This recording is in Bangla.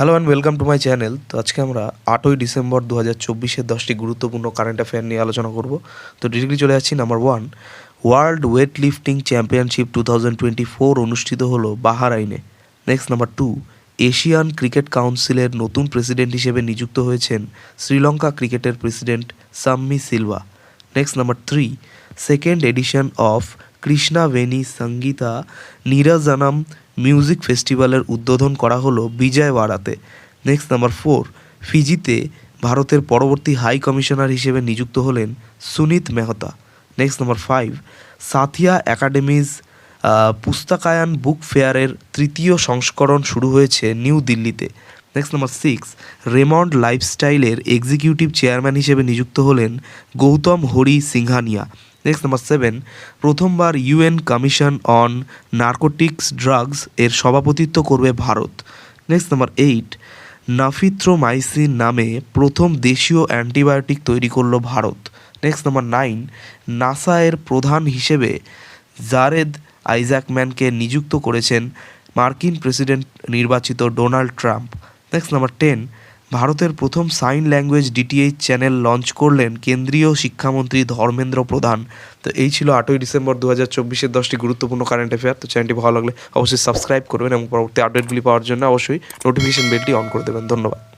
Hello and welcome to my channel তো আজকে আমরা আটই ডিসেম্বর দু হাজার চব্বিশের দশটি গুরুত্বপূর্ণ কারেন্ট অ্যাফেয়ার নিয়ে আলোচনা করব। তো ডিরেক্টলি চলে যাচ্ছি number one world weight lifting championship two thousand twenty four অনুষ্ঠিত হলো বাহারাইনে। Next number two Asian cricket কাউন্সিলের নতুন প্রেসিডেন্ট হিসেবে নিযুক্ত হয়েছেন শ্রীলঙ্কা ক্রিকেটের president Shammi Silva next number three second edition of Krishna Veni Sangeetha Neerajanam music ফেস্টিভ্যালের উদ্বোধন করা হলো বিজয়ওয়াড়াতে। নেক্সট নাম্বার ফোর ফিজিতে ভারতের পরবর্তী হাই কমিশনার হিসেবে নিযুক্ত হলেন Sunit Mehta. Next number five Sahitya Akademi's Pustakayan book ফেয়ারের তৃতীয় সংস্করণ শুরু হয়েছে নিউ দিল্লিতে। নেক্সট নাম্বার সিক্স রেমন্ড লাইফস্টাইলের এক্সিকিউটিভ চেয়ারম্যান হিসেবে নিযুক্ত হলেন Gautam Hari Singhania. Next number seven প্রথমবার UN commission on narcotics drugs এর সভাপতিত্ব করবে Bharat. Next number eight nafithromycin নামে প্রথম দেশীয় অ্যান্টিবায়োটিক তৈরি করল Bharat. Next number nine NASA এর প্রধান হিসেবে জারেদ আইজ্যাকম্যানকে নিযুক্ত করেছেন মার্কিন প্রেসিডেন্ট নির্বাচিত Donald Trump. Next number ten ভারতের প্রথম sign language DTH channel launch করলেন কেন্দ্রীয় শিক্ষামন্ত্রী ধর্মেন্দ্র প্রধান। তো এই ছিল আটই ডিসেম্বর দু হাজার চব্বিশের দশটি গুরুত্বপূর্ণ কারেন্ট অ্যাফেয়ার তো চ্যানেলটি ভালো লাগলে অবশ্যই সাবস্ক্রাইব করবেন এবং পরবর্তী আপডেটগুলি পাওয়ার জন্য অবশ্যই নোটিফিকেশন বেলটি অন করে দেবেন। ধন্যবাদ।